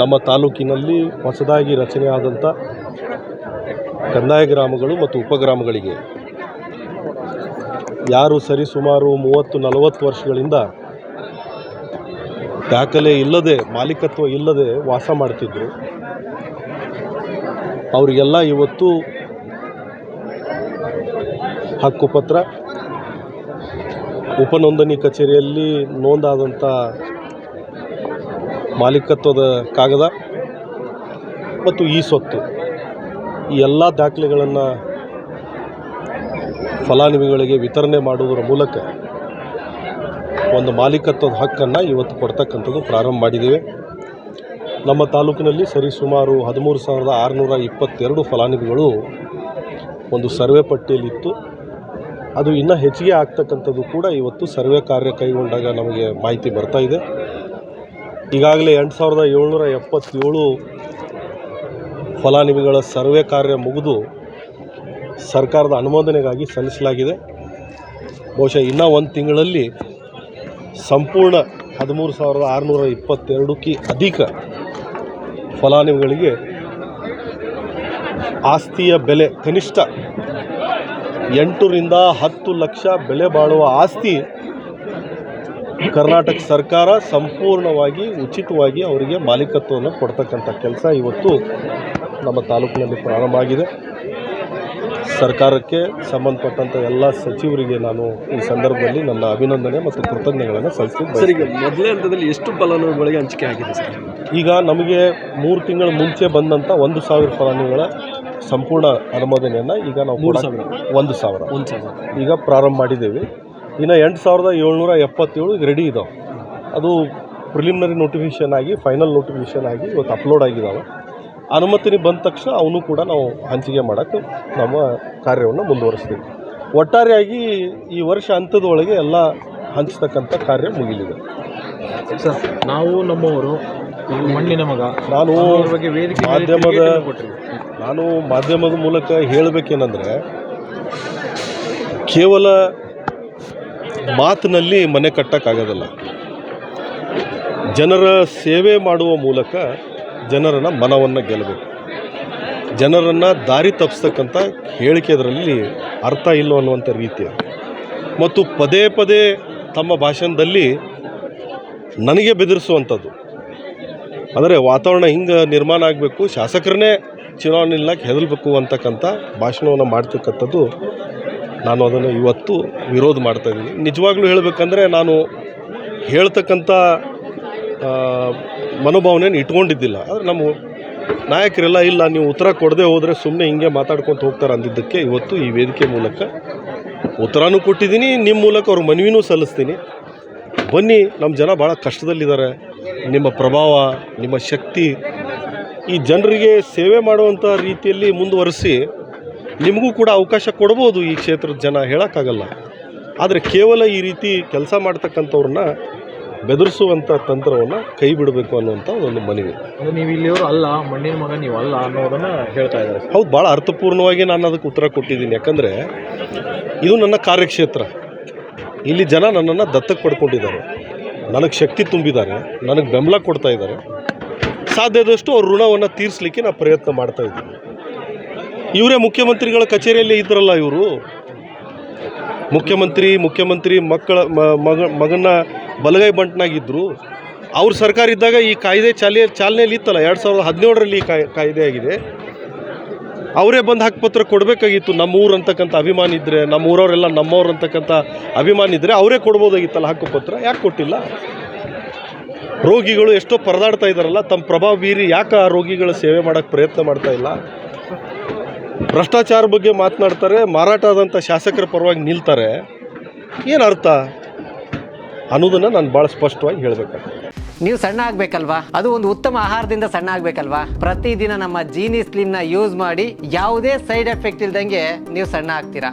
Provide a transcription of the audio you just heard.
ನಮ್ಮ ತಾಲೂಕಿನಲ್ಲಿ ಹೊಸದಾಗಿ ರಚನೆಯಾದಂಥ ಕಂದಾಯ ಗ್ರಾಮಗಳು ಮತ್ತು ಉಪಗ್ರಾಮಗಳಿಗೆ ಯಾರು ಸರಿಸುಮಾರು ಮೂವತ್ತು, ನಲವತ್ತು ವರ್ಷಗಳಿಂದ ದಾಖಲೆ ಇಲ್ಲದೆ, ಮಾಲೀಕತ್ವ ಇಲ್ಲದೆ ವಾಸ ಮಾಡ್ತಿದ್ದರು ಅವರಿಗೆಲ್ಲ ಇವತ್ತು ಹಕ್ಕುಪತ್ರ, ಉಪನೋಂದಣಿ ಕಚೇರಿಯಲ್ಲಿ ನೋಂದಾದಂಥ ಮಾಲೀಕತ್ವದ ಕಾಗದ ಮತ್ತು ಈ ಸ್ವತ್ತು. ಈ ಎಲ್ಲ ದಾಖಲೆಗಳನ್ನು ಫಲಾನುಭವಿಗಳಿಗೆ ವಿತರಣೆ ಮಾಡುವುದರ ಮೂಲಕ ಒಂದು ಮಾಲೀಕತ್ವದ ಹಕ್ಕನ್ನು ಇವತ್ತು ಕೊಡ್ತಕ್ಕಂಥದ್ದು ಪ್ರಾರಂಭ ಮಾಡಿದ್ದೇವೆ. ನಮ್ಮ ತಾಲೂಕಿನಲ್ಲಿ ಸರಿಸುಮಾರು ಹದಿಮೂರು ಸಾವಿರದ ಆರುನೂರ ಇಪ್ಪತ್ತೆರಡು ಫಲಾನುಭವಿಗಳು ಒಂದು ಸರ್ವೆ ಪಟ್ಟಿಯಲ್ಲಿತ್ತು ಅದು ಇನ್ನೂ ಹೆಚ್ಚಿಗೆ ಆಗ್ತಕ್ಕಂಥದ್ದು ಕೂಡ ಇವತ್ತು ಸರ್ವೆ ಕಾರ್ಯ ಕೈಗೊಂಡಾಗ ನಮಗೆ ಮಾಹಿತಿ ಬರ್ತಾ ಇದೆ. ಈಗಾಗಲೇ ಎಂಟು ಸಾವಿರದ ಏಳ್ನೂರ ಎಪ್ಪತ್ತೇಳು ಫಲಾನುಭವಿಗಳ ಸರ್ವೆ ಕಾರ್ಯ ಮುಗಿದು ಸರ್ಕಾರದ ಅನುಮೋದನೆಗಾಗಿ ಸಲ್ಲಿಸಲಾಗಿದೆ. ಬಹುಶಃ ಇನ್ನೂ ಒಂದು ತಿಂಗಳಲ್ಲಿ ಸಂಪೂರ್ಣ ಹದಿಮೂರು ಸಾವಿರದ ಆರುನೂರ ಇಪ್ಪತ್ತೆರಡಕ್ಕಿ ಅಧಿಕ ಫಲಾನುಭವಿಗಳಿಗೆ ಆಸ್ತಿಯ ಬೆಲೆ, ಕನಿಷ್ಠ ಎಂಟರಿಂದ ಹತ್ತು ಲಕ್ಷ ಬೆಲೆ ಬಾಳುವ ಆಸ್ತಿ ಕರ್ನಾಟಕ ಸರ್ಕಾರ ಸಂಪೂರ್ಣವಾಗಿ ಉಚಿತವಾಗಿ ಅವರಿಗೆ ಮಾಲೀಕತ್ವವನ್ನು ಕೊಡ್ತಕ್ಕಂಥ ಕೆಲಸ ಇವತ್ತು ನಮ್ಮ ತಾಲೂಕಿನಲ್ಲಿ ಪ್ರಾರಂಭ ಆಗಿದೆ. ಸರ್ಕಾರಕ್ಕೆ ಸಂಬಂಧಪಟ್ಟಂಥ ಎಲ್ಲ ಸಚಿವರಿಗೆ ನಾನು ಈ ಸಂದರ್ಭದಲ್ಲಿ ನನ್ನ ಅಭಿನಂದನೆ ಮತ್ತು ಕೃತಜ್ಞತೆಗಳನ್ನು ಸಲ್ಲಿಸ್ತೀನಿ ಸರಿ ಮೊದಲೇ ಹಂತದಲ್ಲಿ ಎಷ್ಟು ಫಲಾನುಭವಿಗಳಿಗೆ ಹಂಚಿಕೆ ಆಗಿದೆ ಸರ್? ಈಗ ನಮಗೆ ಮೂರು ತಿಂಗಳ ಮುಂಚೆ ಬಂದಂಥ ಒಂದು ಸಾವಿರ ಫಲಾನುಭವಿಗಳ ಸಂಪೂರ್ಣ ಅನುಮೋದನೆಯನ್ನು ಈಗ ನಾವು ಒಂದು ಸಾವಿರ. ಒಂದು ಸಾವಿರ. ಈಗ ಪ್ರಾರಂಭ ಮಾಡಿದ್ದೇವೆ. ಇನ್ನು ಎಂಟು ಸಾವಿರದ ಏಳ್ನೂರ ಎಪ್ಪತ್ತೇಳು ಈಗ ರೆಡಿ ಇದಾವೆ. ಅದು ಪ್ರಿಲಿಮಿನರಿ ನೋಟಿಫಿಕೇಷನ್ ಆಗಿ ಫೈನಲ್ ನೋಟಿಫಿಕೇಷನ್ ಆಗಿ ಇವತ್ತು ಅಪ್ಲೋಡ್ ಆಗಿದ್ದಾವೆ ಅನುಮತಿನಿ ಬಂದ ತಕ್ಷಣ ಅವನು ಕೂಡ ನಾವು ಹಂಚಿಕೆ ಮಾಡೋಕ್ಕೆ ನಮ್ಮ ಕಾರ್ಯವನ್ನು ಮುಂದುವರಿಸ್ತೀವಿ. ಒಟ್ಟಾರೆಯಾಗಿ ಈ ವರ್ಷ ಹಂತದೊಳಗೆ ಎಲ್ಲ ಹಂಚ್ತಕ್ಕಂಥ ಕಾರ್ಯ ಮುಗಿಲಿದೆ. ಸರ್ ನಾವು ನಮ್ಮವರು ಮಣ್ಣಿನ ಮಗ. ನಾನು ಮಾಧ್ಯಮದ ನಾನು ಮಾಧ್ಯಮದ ಮೂಲಕ ಹೇಳಬೇಕೇನೆಂದರೆ ಕೇವಲ ಮಾತಿನಲ್ಲಿ ಮನೆ ಕಟ್ಟೋಕ್ಕಾಗೋದಿಲ್ಲ. ಜನರ ಸೇವೆ ಮಾಡುವ ಮೂಲಕ ಜನರನ್ನು ಮನವನ್ನು ಗೆಲ್ಲಬೇಕು. ಜನರನ್ನು ದಾರಿ ತಪ್ಪಿಸ್ತಕ್ಕಂಥ ಹೇಳಿಕೆ ಅದರಲ್ಲಿ ಅರ್ಥ ಇಲ್ಲ ಅನ್ನುವಂಥ ರೀತಿ ಮತ್ತು ಪದೇ ಪದೇ ತಮ್ಮ ಭಾಷಣದಲ್ಲಿ ನನಗೆ ಬೆದರಿಸುವಂಥದ್ದು. ಅಂದರೆ ವಾತಾವರಣ ಹಿಂಗೆ ನಿರ್ಮಾಣ ಆಗಬೇಕು, ಶಾಸಕರನ್ನೇ ಚುನಾವಣೆ ಇಲ್ಲಕ್ಕೆ ಹೆದಲ್ಬೇಕು ಅಂತಕ್ಕಂಥ ಭಾಷಣವನ್ನು ಮಾಡ್ತಕ್ಕಂಥದ್ದು ನಾನು ಅದನ್ನು ಇವತ್ತು ವಿರೋಧ ಮಾಡ್ತಾ ಇದ್ದೀನಿ. ನಿಜವಾಗ್ಲೂ ಹೇಳಬೇಕಂದ್ರೆ ನಾನು ಹೇಳ್ತಕ್ಕಂಥ ಮನೋಭಾವನೆಯನ್ನು ಇಟ್ಕೊಂಡಿದ್ದಿಲ್ಲ. ಆದರೆ ನಮ್ಮ ನಾಯಕರೆಲ್ಲ, ಇಲ್ಲ, ನೀವು ಉತ್ತರ ಕೊಡದೆ ಹೋದರೆ ಸುಮ್ಮನೆ ಹಿಂಗೆ ಮಾತಾಡ್ಕೊತ ಹೋಗ್ತಾರೆ ಅಂದಿದ್ದಕ್ಕೆ ಇವತ್ತು ಈ ವೇದಿಕೆ ಮೂಲಕ ಉತ್ತರನೂ ಕೊಟ್ಟಿದ್ದೀನಿ, ನಿಮ್ಮ ಮೂಲಕ ಅವ್ರ ಮನವಿನೂ ಸಲ್ಲಿಸ್ತೀನಿ. ಬನ್ನಿ, ನಮ್ಮ ಜನ ಭಾಳ ಕಷ್ಟದಲ್ಲಿದ್ದಾರೆ. ನಿಮ್ಮ ಪ್ರಭಾವ, ನಿಮ್ಮ ಶಕ್ತಿ, ಈ ಜನರಿಗೆ ಸೇವೆ ಮಾಡುವಂಥ ರೀತಿಯಲ್ಲಿ ಮುಂದುವರಿಸಿ ನಿಮಗೂ ಕೂಡ ಅವಕಾಶ ಕೊಡ್ಬೋದು ಈ ಕ್ಷೇತ್ರದ ಜನ ಹೇಳೋಕ್ಕಾಗಲ್ಲ. ಆದರೆ ಕೇವಲ ಈ ರೀತಿ ಕೆಲಸ ಮಾಡ್ತಕ್ಕಂಥವ್ರನ್ನ ಬೆದರಿಸುವಂಥ ತಂತ್ರವನ್ನು ಕೈ ಬಿಡಬೇಕು ಅನ್ನುವಂಥ ಒಂದು ಮನವಿ. ಅಂದ್ರೆ ನೀವು ಇಲ್ಲಿಯವರು ಅಲ್ಲ ಮಣ್ಣಿನ ಮಗ ನೀವು ಅಲ್ಲ ಅನ್ನೋದನ್ನು ಹೇಳ್ತಾ ಇದ್ದಾರೆ. ಹೌದು ಭಾಳ ಅರ್ಥಪೂರ್ಣವಾಗಿ ನಾನು ಅದಕ್ಕೆ ಉತ್ತರ ಕೊಟ್ಟಿದ್ದೀನಿ. ಯಾಕಂದರೆ ಇದು ನನ್ನ ಕಾರ್ಯಕ್ಷೇತ್ರ. ಇಲ್ಲಿ ಜನ ನನ್ನನ್ನು ದತ್ತಕ್ಕೆ ಪಡ್ಕೊಂಡಿದ್ದಾರೆ. ನನಗೆ ಶಕ್ತಿ ತುಂಬಿದ್ದಾರೆ. ನನಗೆ ಬೆಂಬಲ ಕೊಡ್ತಾ ಇದ್ದಾರೆ. ಸಾಧ್ಯದಷ್ಟು ಅವ್ರ ಋಣವನ್ನು ತೀರಿಸಲಿಕ್ಕೆ ನಾನು ಪ್ರಯತ್ನ ಮಾಡ್ತಾ ಇದ್ದೀನಿ. ಇವರೇ ಮುಖ್ಯಮಂತ್ರಿಗಳ ಕಚೇರಿಯಲ್ಲಿ ಇದ್ರಲ್ಲ ಇವರು? ಮುಖ್ಯಮಂತ್ರಿ ಮುಖ್ಯಮಂತ್ರಿ, ಮಕ್ಕಳ ಮಗ ಮಗನ ಬಲಗೈ ಬಂಟನಾಗಿದ್ದರು ಅವ್ರ ಸರ್ಕಾರ ಇದ್ದಾಗ ಈ ಕಾಯ್ದೆ ಚಾಲೆ, ಚಾಲನೆಯಲ್ಲಿ ಇತ್ತಲ್ಲ? ಎರಡು ಸಾವಿರದ ಹದಿನೇಳರಲ್ಲಿ ಈ ಕಾಯ್ದೆ ಆಗಿದೆ. ಅವರೇ ಬಂದು ಹಕ್ಕುಪತ್ರ ಕೊಡಬೇಕಾಗಿತ್ತು. ನಮ್ಮ ಊರು ಅಂತಕ್ಕಂಥ ಅಭಿಮಾನ ಇದ್ದರೆ ನಮ್ಮ ಊರವರೆಲ್ಲ ನಮ್ಮವ್ರು ಅಂತಕ್ಕಂಥ ಅಭಿಮಾನ ಇದ್ದರೆ ಅವರೇ ಕೊಡ್ಬೋದಾಗಿತ್ತಲ್ಲ ಹಕ್ಕುಪತ್ರ ಯಾಕೆ ಕೊಟ್ಟಿಲ್ಲ? ರೋಗಿಗಳು ಎಷ್ಟೋ ಪರದಾಡ್ತಾ ಇದ್ದಾರಲ್ಲ ತಮ್ಮ ಪ್ರಭಾವ ಬೀರಿ ಯಾಕೆ ಆ ರೋಗಿಗಳ ಸೇವೆ ಮಾಡೋಕ್ಕೆ ಪ್ರಯತ್ನ ಮಾಡ್ತಾ ಇಲ್ಲ? ಭ್ರಷ್ಟಾಚಾರ ಬಗ್ಗೆ ಮಾತನಾಡ್ತಾರೆ ಮಾರಾಟ ಆದಂಥ ಶಾಸಕರ ಪರವಾಗಿ ನಿಲ್ತಾರೆ. ಏನು ಅರ್ಥ? ಅನ್ನೋದನ್ನು ನಾನು ಭಾಳ ಸ್ಪಷ್ಟವಾಗಿ ಹೇಳಬೇಕಾಗ್ತದೆ. ನೀವು ಸಣ್ಣ ಆಗಬೇಕಲ್ವಾ? ಅದು ಒಂದು ಉತ್ತಮ ಆಹಾರದಿಂದ ಸಣ್ಣ ಆಗ್ಬೇಕಲ್ವಾ? ಪ್ರತಿದಿನ ನಮ್ಮ ಜೀನಿ ಸ್ಲಿಮ್ನ ಯೂಸ್ ಮಾಡಿ ಯಾವುದೇ ಸೈಡ್ ಎಫೆಕ್ಟ್ ಇಲ್ದಂಗೆ ನೀವು ಸಣ್ಣ ಆಗ್ತೀರಾ?